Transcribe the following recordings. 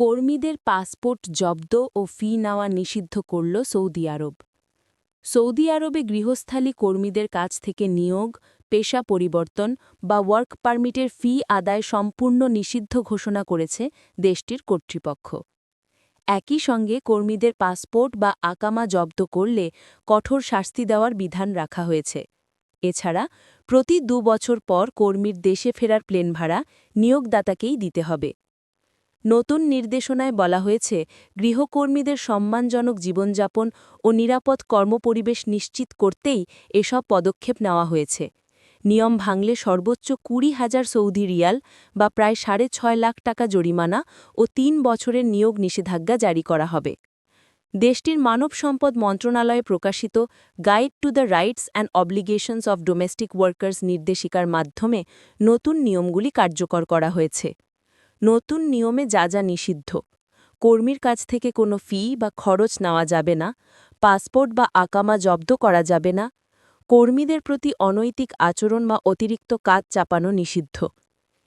কর্মীদের পাসপোর্ট জব্দ ও ফি নেওয়া নিষিদ্ধ করল সৌদি আরব। সৌদি আরবে গৃহস্থালী কর্মীদের কাছ থেকে নিয়োগ, পেশা পরিবর্তন বা ওয়ার্ক পারমিটের ফি আদায় সম্পূর্ণ নিষিদ্ধ ঘোষণা করেছে দেশটির কর্তৃপক্ষ। একই সঙ্গে কর্মীদের পাসপোর্ট বা আকামা জব্দ করলে কঠোর শাস্তি দেওয়ার বিধান রাখা হয়েছে। এছাড়া, প্রতি দু বছর পর কর্মীর দেশে ফেরার প্লেন ভাড়া নিয়োগদাতাকেই দিতে হবে। নতুন নির্দেশনায় বলা হয়েছে, গৃহকর্মীদের সম্মানজনক জীবনযাপন ও নিরাপদ কর্মপরিবেশ নিশ্চিত করতেই এসব পদক্ষেপ নেওয়া হয়েছে। নিয়ম ভাঙলে সর্বোচ্চ কুড়ি হাজার সৌদি রিয়াল বা প্রায় সাড়ে ছয় লাখ টাকা জরিমানা ও তিন বছরের নিয়োগ নিষেধাজ্ঞা জারি করা হবে। দেশটির মানব সম্পদ মন্ত্রণালয়ে প্রকাশিত guide to the rights and obligations of domestic workers নির্দেশিকার মাধ্যমে নতুন নিয়মগুলি কার্যকর করা হয়েছে। নতুন নিয়মে যা যা নিষিদ্ধ। কর্মীর কাছ থেকে কোনো ফি বা খরচ নেওয়া যাবে না, পাসপোর্ট বা আকামা জব্দ করা যাবে না। কর্মীদের প্রতি অনৈতিক আচরণ বা অতিরিক্ত কাজ চাপানো নিষিদ্ধ।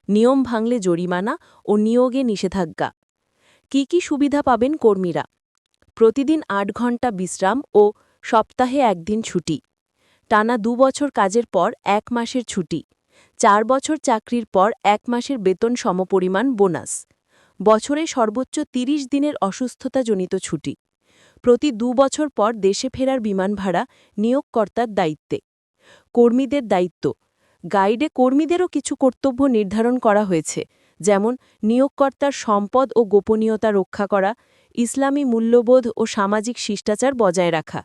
নিয়ম ভাঙলে জরিমানা ও নিয়োগে নিষেধাজ্ঞা। কি কি সুবিধা পাবেন কর্মীরা? প্রতিদিন আট ঘণ্টা বিশ্রাম ও সপ্তাহে একদিন ছুটি। টানা দু বছর কাজের পর এক মাসের ছুটি। চার বছর চাকরির পর এক মাসের বেতন সমপরিমাণ বোনাস। বছরে সর্বোচ্চ ৩০ দিনের অসুস্থতাজনিত ছুটি। প্রতি দু বছর পর দেশে ফেরার বিমান ভাড়া নিয়োগকর্তার দায়িত্বে। কর্মীদের দায়িত্ব। গাইডে কর্মীদেরও কিছু কর্তব্য নির্ধারণ করা হয়েছে, যেমন নিয়োগকর্তার সম্পদ ও গোপনীয়তা রক্ষা করা, ইসলামী মূল্যবোধ ও সামাজিক শিষ্টাচার বজায় রাখা।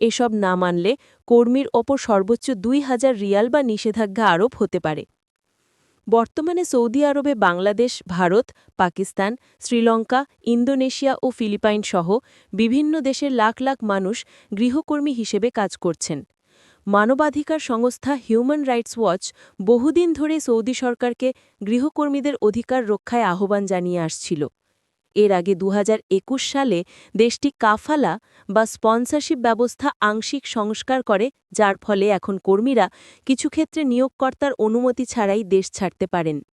এসব না মানলে কর্মীর ওপর সর্বোচ্চ দুই হাজার রিয়াল বা নিষেধাজ্ঞা আরোপ হতে পারে। বর্তমানে সৌদি আরবে বাংলাদেশ, ভারত, পাকিস্তান, শ্রীলঙ্কা, ইন্দোনেশিয়া ও ফিলিপাইন সহ বিভিন্ন দেশের লাখ লাখ মানুষ গৃহকর্মী হিসেবে কাজ করছেন। মানবাধিকার সংস্থা হিউম্যান রাইটস ওয়াচ বহুদিন ধরে সৌদি সরকারকে গৃহকর্মীদের অধিকার রক্ষায় আহ্বান জানিয়ে আসছিল। এর আগে দু হাজার একুশ সালে দেশটি কাফালা বা স্পন্সরশিপ ব্যবস্থা আংশিক সংস্কার করে, যার ফলে এখন কর্মীরা কিছু ক্ষেত্রে নিয়োগকর্তার অনুমতি ছাড়াই দেশ ছাড়তে পারেন।